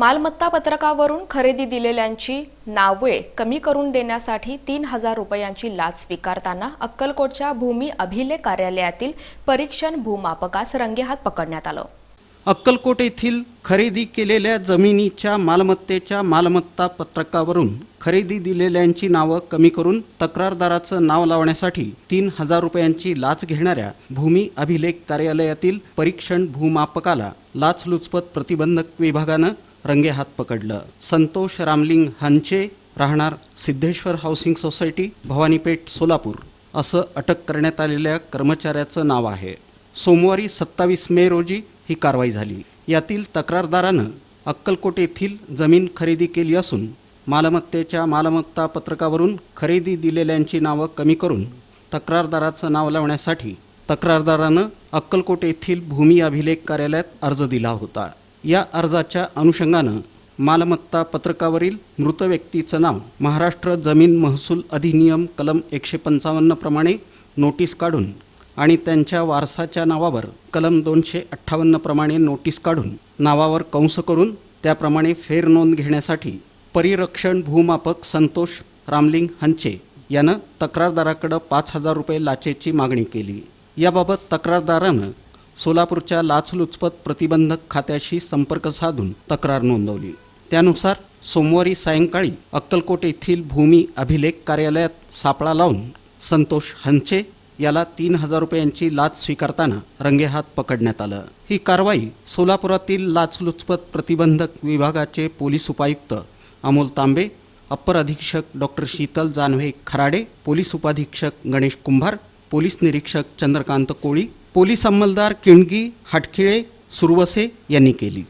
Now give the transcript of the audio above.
मालमत्ता पत्रकावरून खरेदी दिलेल्यांची नावे कमी करून देण्यासाठी तीन हजार रुपयांची लाच स्वीकारताना अक्कलकोटच्या भूमी अभिलेख कार्यालयातील परीक्षण भूमापकास रंगेहात पकडण्यात आलं. अक्कलकोट येथील खरेदी केलेल्या जमिनीच्या मालमत्तेच्या मालमत्ता पत्रकावरून खरेदी दिलेल्यांची नावं कमी करून तक्रारदाराचं नाव लावण्यासाठी तीन हजार रुपयांची लाच घेणाऱ्या भूमी अभिलेख कार्यालयातील परीक्षण भूमापकाला लाचलुचपत प्रतिबंधक विभागानं रंगेहात पकडलं. संतोष रामलिंग हांचे राहणार सिद्धेश्वर हाऊसिंग सोसायटी भवानीपेठ सोलापूर. असं अटक करण्यात आलेल्या कर्मचाऱ्याचं नाव आहे. सोमवारी सत्तावीस मे रोजी ही कारवाई झाली. यातील तक्रारदारानं अक्कलकोट येथील जमीन खरेदी केली असून मालमत्तेच्या मालमत्ता पत्रकावरून खरेदी दिलेल्यांची नावं कमी करून तक्रारदाराचं नाव लावण्यासाठी तक्रारदारानं अक्कलकोट येथील भूमी अभिलेख कार्यालयात अर्ज दिला होता. या अर्जाच्या अनुषंगानं मालमत्ता पत्रकावरील मृत व्यक्तीचं नाव महाराष्ट्र जमीन महसूल अधिनियम कलम एकशे पंचावन्नप्रमाणे नोटीस काढून आणि त्यांच्या वारसाच्या नावावर कलम दोनशे अठ्ठावन्न प्रमाणे नोटीस काढून नावावर कंस करून त्याप्रमाणे फेरनोंद घेण्यासाठी परिरक्षण भूमापक संतोष रामलिंग हंचे यानं तक्रारदाराकडं पाच हजार रुपये लाचेची मागणी केली. याबाबत तक्रारदारानं सोलापूरच्या लाचलुचपत प्रतिबंधक खात्याशी संपर्क साधून तक्रार नोंदवली. त्यानुसार सोमवारी सायंकाळी अक्कलकोट येथील भूमी अभिलेख कार्यालयात सापळा लावून संतोष हंचे याला तीन हजार रुपयांची लाच स्वीकारताना रंगेहात पकडण्यात आलं. ही कारवाई सोलापुरातील लाचलुचपत प्रतिबंधक विभागाचे पोलीस उपायुक्त अमोल तांबे अप्पर अधीक्षक डॉक्टर शीतल जानवे खराडे पोलीस उपाधीक्षक गणेश कुंभार पोलीस निरीक्षक चंद्रकांत कोळी पोलीस अंमलदार किणगी हाटखिळे सुरवसे यांनी केली.